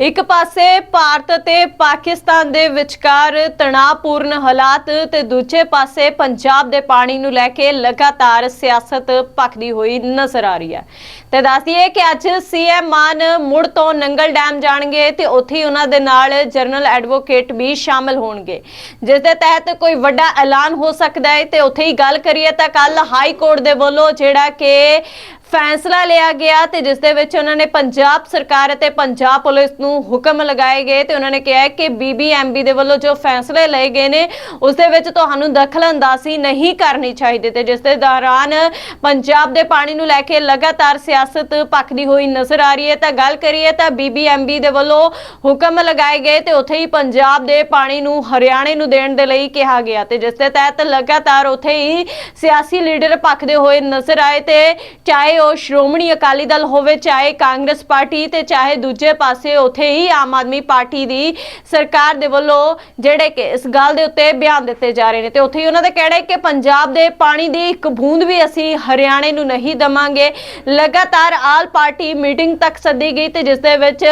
ਇੱਕ ਪਾਸੇ ਭਾਰਤ ਤੇ ਪਾਕਿਸਤਾਨ ਦੇ ਵਿਚਕਾਰ ਤਣਾਅਪੂਰਨ ਹਾਲਾਤ ਤੇ ਦੂਜੇ ਪਾਸੇ ਪੰਜਾਬ ਦੇ ਪਾਣੀ ਨੂੰ ਲੈ ਕੇ ਲਗਾਤਾਰ ਸਿਆਸਤ ਭਖਦੀ ਹੋਈ ਨਜ਼ਰ ਆ ਰਹੀ ਹੈ। ਤੇ ਦੱਸਦੀਏ ਕਿ ਅੱਜ ਸੀਐਮ ਮਾਨ ਮੁੜ ਤੋਂ ਨੰਗਲ ਡੈਮ ਜਾਣਗੇ ਤੇ ਉੱਥੇ ਹੀ ਉਹਨਾਂ ਦੇ ਨਾਲ ਜਨਰਲ ਐਡਵੋਕੇਟ ਵੀ ਸ਼ਾਮਲ ਹੋਣਗੇ। ਜਿਸ ਦੇ ਤਹਿਤ ਕੋਈ ਵੱਡਾ ਐਲਾਨ ਹੋ ਸਕਦਾ ਹੈ ਤੇ ਉੱਥੇ ਹੀ ਗੱਲ ਕਰੀਏ ਤਾਂ ਕੱਲ ਹਾਈ ਕੋਰਟ ਦੇ ਵੱਲੋਂ ਜਿਹੜਾ ਕਿ ਫੈਸਲਾ ਲਿਆ ਗਿਆ ਤੇ ਜਿਸ ਦੇ ਵਿੱਚ ਉਹਨਾਂ ਨੇ ਪੰਜਾਬ ਸਰਕਾਰ ਅਤੇ ਪੰਜਾਬ ਪੁਲਿਸ ਨੂੰ ਹੁਕਮ ਲਗਾਏ ਗਏ ਤੇ ਉਹਨਾਂ ਨੇ ਕਿਹਾ ਹੈ ਕਿ ਬੀਬੀਐਮਬੀ ਦੇ ਵੱਲੋਂ ਜੋ ਫੈਸਲੇ ਲਏ ਗਏ ਨੇ, ਉਸ ਦੇ ਵਿੱਚ ਤੁਹਾਨੂੰ ਦਖਲਅੰਦਾਜ਼ੀ ਨਹੀਂ ਕਰਨੀ ਚਾਹੀਦੀ ਤੇ ਜਿਸ ਦੇ ਦੌਰਾਨ ਪੰਜਾਬ ਦੇ ਪਾਣੀ ਨੂੰ ਲੈ ਕੇ ਲਗਾਤਾਰ ਸਿਆਸਤ ਭਖਦੀ ਹੋਈ ਨਜ਼ਰ ਆ ਰਹੀ ਹੈ। ਤਾਂ ਗੱਲ ਕਰੀਏ ਤਾਂ ਬੀਬੀਐਮਬੀ ਦੇ ਵੱਲੋਂ ਹੁਕਮ ਲਗਾਏ ਗਏ ਤੇ ਉੱਥੇ ਹੀ ਪੰਜਾਬ ਦੇ ਪਾਣੀ ਨੂੰ ਹਰਿਆਣੇ ਨੂੰ ਦੇਣ ਦੇ ਲਈ ਕਿਹਾ ਗਿਆ ਤੇ ਜਿਸ ਦੇ ਤਹਿਤ ਲਗਾਤਾਰ ਉੱਥੇ ਹੀ ਸਿਆਸੀ ਲੀਡਰ ਭਖਦੇ ਹੋਏ ਨਜ਼ਰ ਆਏ ਤੇ ਚਾਹੇ ਉਹ ਸ਼੍ਰੋਮਣੀ ਅਕਾਲੀ ਦਲ ਹੋਵੇ, ਚਾਹੇ ਕਾਂਗਰਸ ਪਾਰਟੀ ਤੇ ਚਾਹੇ ਦੂਜੇ ਪਾਸੇ ਉੱਥੇ ਹੀ ਆਮ ਆਦਮੀ ਪਾਰਟੀ ਦੀ ਸਰਕਾਰ ਦੇ ਵੱਲੋਂ ਜਿਹੜੇ ਕਿ ਇਸ ਗੱਲ ਦੇ ਉੱਤੇ ਬਿਆਨ ਦਿੱਤੇ ਜਾ ਰਹੇ ਨੇ। ਤੇ ਉੱਥੇ ਹੀ ਉਹਨਾਂ ਦਾ ਕਹਿਣਾ ਹੈ ਕਿ ਪੰਜਾਬ ਦੇ ਪਾਣੀ ਦੀ ਇੱਕ ਬੂੰਦ ਵੀ ਅਸੀਂ ਹਰਿਆਣੇ ਨੂੰ ਨਹੀਂ ਦਵਾਂਗੇ। ਲਗਾਤਾਰ ਆਲ ਪਾਰਟੀ ਮੀਟਿੰਗ ਤੱਕ ਸੱਦੀ ਗਈ ਤੇ ਜਿਸ ਦੇ ਵਿੱਚ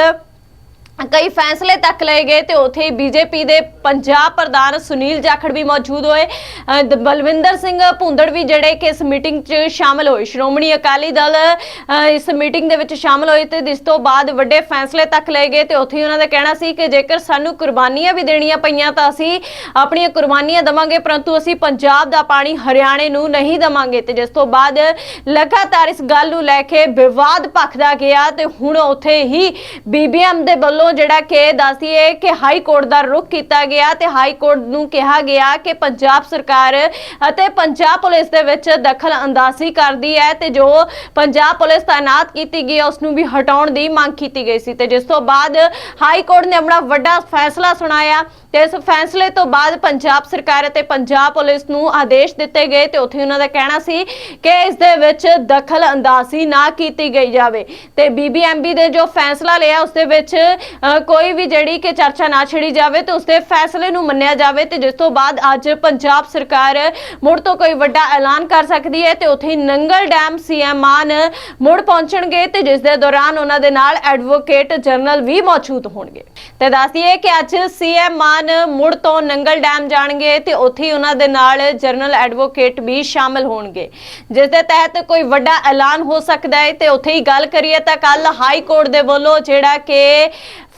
ਕਈ ਫੈਸਲੇ ਤੱਕ ਲਏ ਗਏ ਤੇ ਉੱਥੇ ਬੀਜੇਪੀ ਦੇ ਪੰਜਾਬ ਪ੍ਰਧਾਨ ਸੁਨੀਲ ਜਾਖੜ ਵੀ ਮੌਜੂਦ ਹੋਏ। ਬਲਵਿੰਦਰ ਸਿੰਘ ਭੁੰਦੜ ਵੀ ਜਿਹੜੇ ਕਿ ਇਸ ਮੀਟਿੰਗ 'ਚ ਸ਼ਾਮਲ ਹੋਏ। ਸ਼੍ਰੋਮਣੀ ਅਕਾਲੀ ਦਲ ਇਸ ਮੀਟਿੰਗ ਦੇ ਵਿੱਚ ਸ਼ਾਮਲ ਹੋਏ ਤੇ ਇਸ ਤੋਂ ਬਾਅਦ ਵੱਡੇ ਫੈਸਲੇ ਤੱਕ ਲਏ ਗਏ ਤੇ ਉੱਥੇ ਹੀ ਉਹਨਾਂ ਦਾ ਕਹਿਣਾ ਸੀ ਕਿ ਜੇਕਰ ਸਾਨੂੰ ਕੁਰਬਾਨੀਆਂ ਵੀ ਦੇਣੀਆਂ ਪਈਆਂ ਤਾਂ ਅਸੀਂ ਆਪਣੀਆਂ ਕੁਰਬਾਨੀਆਂ ਦਵਾਂਗੇ, ਪਰੰਤੂ ਅਸੀਂ ਪੰਜਾਬ ਦਾ ਪਾਣੀ ਹਰਿਆਣੇ ਨੂੰ ਨਹੀਂ ਦਵਾਂਗੇ। ਤੇ ਜਿਸ ਤੋਂ ਬਾਅਦ ਲਗਾਤਾਰ ਇਸ ਗੱਲ ਨੂੰ ਲੈ ਕੇ ਵਿਵਾਦ ਭਖਦਾ ਗਿਆ ਤੇ ਹੁਣ ਉੱਥੇ ਹੀ ਬੀਬੀਐਮ ਦੇ ਵੱਲੋਂ ਜਿਹੜਾ ਕਿ ਦੱਸਦੀਏ ਕਿ ਹਾਈ ਕੋਰਟ ਦਾ ਰੁਖ ਕੀਤਾ ਗਿਆ ਤੇ ਹਾਈ ਕੋਰਟ ਨੂੰ ਕਿਹਾ ਗਿਆ ਕਿ ਪੰਜਾਬ ਸਰਕਾਰ ਅਤੇ ਪੰਜਾਬ ਪੁਲਿਸ ਦੇ ਵਿੱਚ ਦਖਲ ਅੰਦਾਜ਼ੀ ਕਰਦੀ ਹੈ ਤੇ ਜੋ ਪੰਜਾਬ ਪੁਲਿਸ ਤਾਇਨਾਤ ਕੀਤੀ ਗਈ ਉਸ ਨੂੰ ਵੀ ਹਟਾਉਣ ਦੀ ਮੰਗ ਕੀਤੀ ਗਈ ਸੀ। ਤੇ ਜਿਸ ਤੋਂ ਬਾਅਦ ਹਾਈ ਕੋਰਟ ਨੇ ਆਪਣਾ ਵੱਡਾ ਫੈਸਲਾ ਸੁਣਾਇਆ ਤੇ ਇਸ ਫੈਸਲੇ ਤੋਂ ਬਾਅਦ ਪੰਜਾਬ ਸਰਕਾਰ ਅਤੇ ਪੰਜਾਬ ਪੁਲਿਸ ਨੂੰ ਆਦੇਸ਼ ਦਿੱਤੇ ਗਏ ਤੇ ਉੱਥੇ ਉਹਨਾਂ ਦਾ ਕਹਿਣਾ ਸੀ ਕਿ ਇਸ ਦੇ ਵਿੱਚ ਦਖਲ ਅੰਦਾਜ਼ੀ ਨਾ ਕੀਤੀ ਗਈ ਜਾਵੇ। ਤੇ ਬੀਬੀਐਮਬੀ ਦੇ ਜੋ ਫੈਸਲਾ ਲਿਆ, ਉਸ ਦੇ ਵਿੱਚ ਕੋਈ ਵੀ ਜਿਹੜੀ ਕਿ ਚਰਚਾ ਨਾ ਛਿੜੀ ਜਾਵੇ ਤੇ ਉਸ ਦੇ ਫੈਸਲੇ ਨੂੰ ਮੰਨਿਆ ਜਾਵੇ ਤੇ ਜਿਸ ਤੋਂ ਬਾਅਦ ਅੱਜ ਪੰਜਾਬ ਸਰਕਾਰ ਮੁੜ ਤੋਂ ਕੋਈ ਵੱਡਾ ਐਲਾਨ ਕਰ ਸਕਦੀ ਹੈ ਤੇ ਉੱਥੇ ਨੰਗਲ ਡੈਮ ਸੀਐਮ ਮਾਨ ਮੁੜ ਪਹੁੰਚਣਗੇ ਤੇ ਜਿਸ ਦੇ ਦੌਰਾਨ ਉਹਨਾਂ ਦੇ ਨਾਲ ਐਡਵੋਕੇਟ ਜਨਰਲ ਵੀ ਮੌਜੂਦ ਹੋਣਗੇ। ਤੇ ਦੱਸਦੀਏ ਕਿ ਅੱਜ ਸੀਐਮ ਮਾਨ ਮੁੜ ਤੋਂ ਨੰਗਲ ਡੈਮ ਜਾਣਗੇ ਤੇ ਉੱਥੇ ਉਹਨਾਂ ਦੇ ਨਾਲ ਜਨਰਲ ਐਡਵੋਕੇਟ ਵੀ ਸ਼ਾਮਲ ਹੋਣਗੇ। ਜਿਸ ਦੇ ਤਹਿਤ ਕੋਈ ਵੱਡਾ ਐਲਾਨ ਹੋ ਸਕਦਾ ਹੈ ਤੇ ਉੱਥੇ ਹੀ ਗੱਲ ਕਰੀਏ ਤਾਂ ਕੱਲ ਹਾਈ ਕੋਰਟ ਦੇ ਵੱਲੋਂ ਜਿਹੜਾ ਕਿ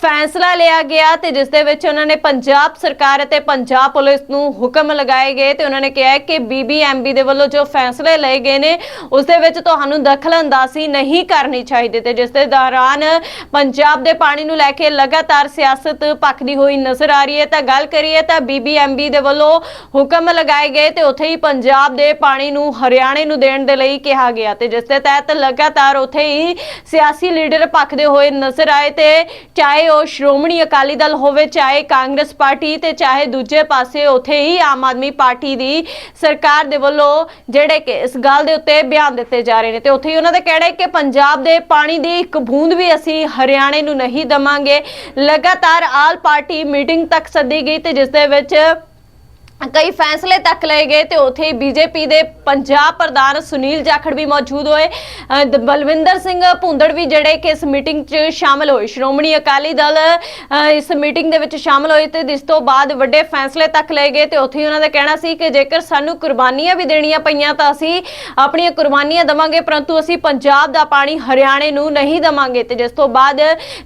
ਫੈਸਲਾ ਲਿਆ ਗਿਆ ਤੇ ਜਿਸ ਦੇ ਵਿੱਚ ਉਹਨਾਂ ਨੇ ਪੰਜਾਬ ਸਰਕਾਰ ਅਤੇ ਪੰਜਾਬ ਪੁਲਿਸ ਨੂੰ ਹੁਕਮ ਲਗਾਏ ਗਏ ਤੇ ਉਹਨਾਂ ਨੇ ਕਿਹਾ ਹੈ ਕਿ ਬੀਬੀਐਮਬੀ ਦੇ ਵੱਲੋਂ ਜੋ ਫੈਸਲੇ ਲਏ ਗਏ ਨੇ, ਉਸ ਦੇ ਵਿੱਚ ਤੁਹਾਨੂੰ ਦਖਲਅੰਦਾਜ਼ੀ ਨਹੀਂ ਕਰਨੀ ਚਾਹੀਦੀ ਤੇ ਜਿਸ ਦੇ ਦੌਰਾਨ ਪੰਜਾਬ ਦੇ ਪਾਣੀ ਨੂੰ ਲੈ ਕੇ ਲਗਾਤਾਰ ਸਿਆਸਤ ਭਖਦੀ ਹੋਈ ਨਜ਼ਰ ਆ ਰਹੀ ਹੈ। ਤਾਂ ਗੱਲ ਕਰੀਏ ਤਾਂ ਬੀਬੀਐਮਬੀ ਦੇ ਵੱਲੋਂ ਹੁਕਮ ਲਗਾਏ ਗਏ ਤੇ ਉੱਥੇ ਹੀ ਪੰਜਾਬ ਦੇ ਪਾਣੀ ਨੂੰ ਹਰਿਆਣੇ ਨੂੰ ਦੇਣ ਦੇ ਲਈ ਕਿਹਾ ਗਿਆ ਤੇ ਜਿਸ ਦੇ ਤਹਿਤ ਲਗਾਤਾਰ ਉੱਥੇ ਹੀ ਸਿਆਸੀ ਲੀਡਰ ਭਖਦੇ ਹੋਏ ਨਜ਼ਰ ਆਏ ਤੇ ਚਾਹੇ ਉਹ ਸ਼੍ਰੋਮਣੀ ਅਕਾਲੀ ਦਲ ਹੋਵੇ, ਚਾਹੇ ਕਾਂਗਰਸ ਪਾਰਟੀ ਤੇ ਚਾਹੇ ਦੂਜੇ ਪਾਸੇ, ਉੱਥੇ ਹੀ ਆਮ ਆਦਮੀ ਪਾਰਟੀ ਦੀ ਸਰਕਾਰ ਦੇ ਵੱਲੋਂ ਜਿਹੜੇ ਕਿ ਇਸ ਗੱਲ ਦੇ ਉੱਤੇ ਬਿਆਨ ਦਿੱਤੇ ਜਾ ਰਹੇ ਨੇ। ਤੇ ਉੱਥੇ ਹੀ ਉਹਨਾਂ ਦਾ ਕਹਿਣਾ ਹੈ ਕਿ ਪੰਜਾਬ ਦੇ ਪਾਣੀ ਦੀ ਇੱਕ ਬੂੰਦ ਵੀ ਅਸੀਂ ਹਰਿਆਣੇ ਨੂੰ ਨਹੀਂ ਦਵਾਂਗੇ। ਲਗਾਤਾਰ ਆਲ ਪਾਰਟੀ ਮੀਟਿੰਗ ਤੱਕ ਸੱਦੀ ਗਈ ਤੇ ਜਿਸ ਦੇ ਵਿੱਚ ਕਈ ਫੈਸਲੇ ਤੱਕ ਲਏ ਗਏ ਤੇ ਉੱਥੇ ਬੀਜੇਪੀ ਦੇ ਪੰਜਾਬ ਪ੍ਰਧਾਨ ਸੁਨੀਲ ਜਾਖੜ ਵੀ ਮੌਜੂਦ ਹੋਏ। ਦ- ਬਲਵਿੰਦਰ ਸਿੰਘ ਭੁੰਦੜ ਵੀ ਜਿਹੜੇ ਕਿ ਇਸ ਮੀਟਿੰਗ 'ਚ ਸ਼ਾਮਲ ਹੋਏ। ਸ਼੍ਰੋਮਣੀ ਅਕਾਲੀ ਦਲ ਇਸ ਮੀਟਿੰਗ ਦੇ ਵਿੱਚ ਸ਼ਾਮਲ ਹੋਏ ਤੇ ਇਸ ਤੋਂ ਬਾਅਦ ਵੱਡੇ ਫੈਸਲੇ ਤੱਕ ਲਏ ਗਏ ਤੇ ਉੱਥੇ ਹੀ ਉਹਨਾਂ ਦਾ ਕਹਿਣਾ ਸੀ ਕਿ ਜੇਕਰ ਸਾਨੂੰ ਕੁਰਬਾਨੀਆਂ ਵੀ ਦੇਣੀਆਂ ਪਈਆਂ ਤਾਂ ਅਸੀਂ ਆਪਣੀਆਂ ਕੁਰਬਾਨੀਆਂ ਦਵਾਂਗੇ, ਪਰੰਤੂ ਅਸੀਂ ਪੰਜਾਬ ਦਾ ਪਾਣੀ ਹਰਿਆਣੇ ਨੂੰ ਨਹੀਂ ਦਵਾਂਗੇ। ਤੇ ਜਿਸ ਤੋਂ ਬਾਅਦ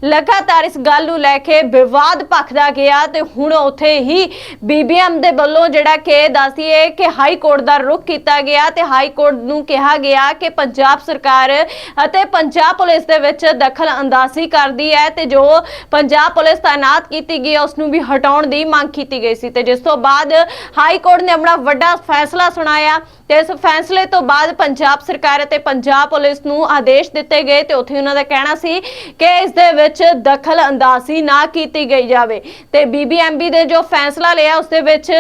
ਲਗਾਤਾਰ ਇਸ ਗੱਲ ਨੂੰ ਲੈ ਕੇ ਵਿਵਾਦ ਭਖਦਾ ਗਿਆ ਤੇ ਹੁਣ ਉੱਥੇ ਹੀ ਬੀਬੀਐਮ ਦੇ ਵੱਲੋਂ ਜਿਹੜਾ ਕਿ ਦੱਸਦੀਏ ਕਿ ਹਾਈ ਕੋਰਟ ਦਾ ਰੁਖ ਕੀਤਾ ਗਿਆ ਤੇ ਹਾਈ ਕੋਰਟ ਨੂੰ ਕਿਹਾ ਗਿਆ ਕਿ ਪੰਜਾਬ ਸਰਕਾਰ ਅਤੇ ਪੰਜਾਬ ਪੁਲਿਸ ਦੇ ਵਿੱਚ ਦਖਲ ਅੰਦਾਜ਼ੀ ਕਰਦੀ ਹੈ ਤੇ ਜੋ ਪੰਜਾਬ ਪੁਲਿਸ ਤਾਇਨਾਤ ਕੀਤੀ ਗਈ ਉਸ ਨੂੰ ਵੀ ਹਟਾਉਣ ਦੀ ਮੰਗ ਕੀਤੀ ਗਈ ਸੀ। ਤੇ ਜਿਸ ਤੋਂ ਬਾਅਦ ਹਾਈ ਕੋਰਟ ਨੇ ਆਪਣਾ ਵੱਡਾ ਫੈਸਲਾ ਸੁਣਾਇਆ ਤੇ ਇਸ ਫੈਸਲੇ ਤੋਂ ਬਾਅਦ ਪੰਜਾਬ ਸਰਕਾਰ ਅਤੇ ਪੰਜਾਬ ਪੁਲਿਸ ਨੂੰ ਆਦੇਸ਼ ਦਿੱਤੇ ਗਏ ਤੇ ਉੱਥੇ ਉਹਨਾਂ ਦਾ ਕਹਿਣਾ ਸੀ ਕਿ ਇਸ ਦੇ ਵਿੱਚ ਦਖਲ ਅੰਦਾਜ਼ੀ ਨਾ ਕੀਤੀ ਗਈ ਜਾਵੇ। ਤੇ ਬੀਬੀਐਮਬੀ ਦੇ ਜੋ ਫੈਸਲਾ ਲਿਆ, ਉਸ ਦੇ ਵਿੱਚ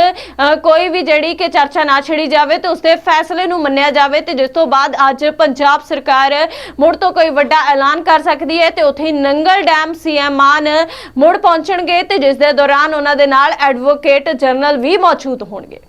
ਕੋਈ ਵੀ ਜਿਹੜੀ ਕਿ ਚਰਚਾ ਨਾ ਛਿੜੀ ਜਾਵੇ ਤੇ ਉਸਦੇ ਫੈਸਲੇ ਨੂੰ ਮੰਨਿਆ ਜਾਵੇ ਤੇ ਜਿਸ ਤੋਂ ਬਾਅਦ ਅੱਜ ਪੰਜਾਬ ਸਰਕਾਰ ਮੁੜ ਤੋਂ ਕੋਈ ਵੱਡਾ ਐਲਾਨ ਕਰ ਸਕਦੀ ਹੈ ਤੇ ਉੱਥੇ ਹੀ ਨੰਗਲ ਡੈਮ ਸੀਐਮ ਮਾਨ ਮੁੜ ਪਹੁੰਚਣਗੇ ਤੇ ਜਿਸ ਦੇ ਦੌਰਾਨ ਉਹਨਾਂ ਦੇ ਨਾਲ ਐਡਵੋਕੇਟ ਜਨਰਲ ਵੀ ਮੌਜੂਦ ਹੋਣਗੇ।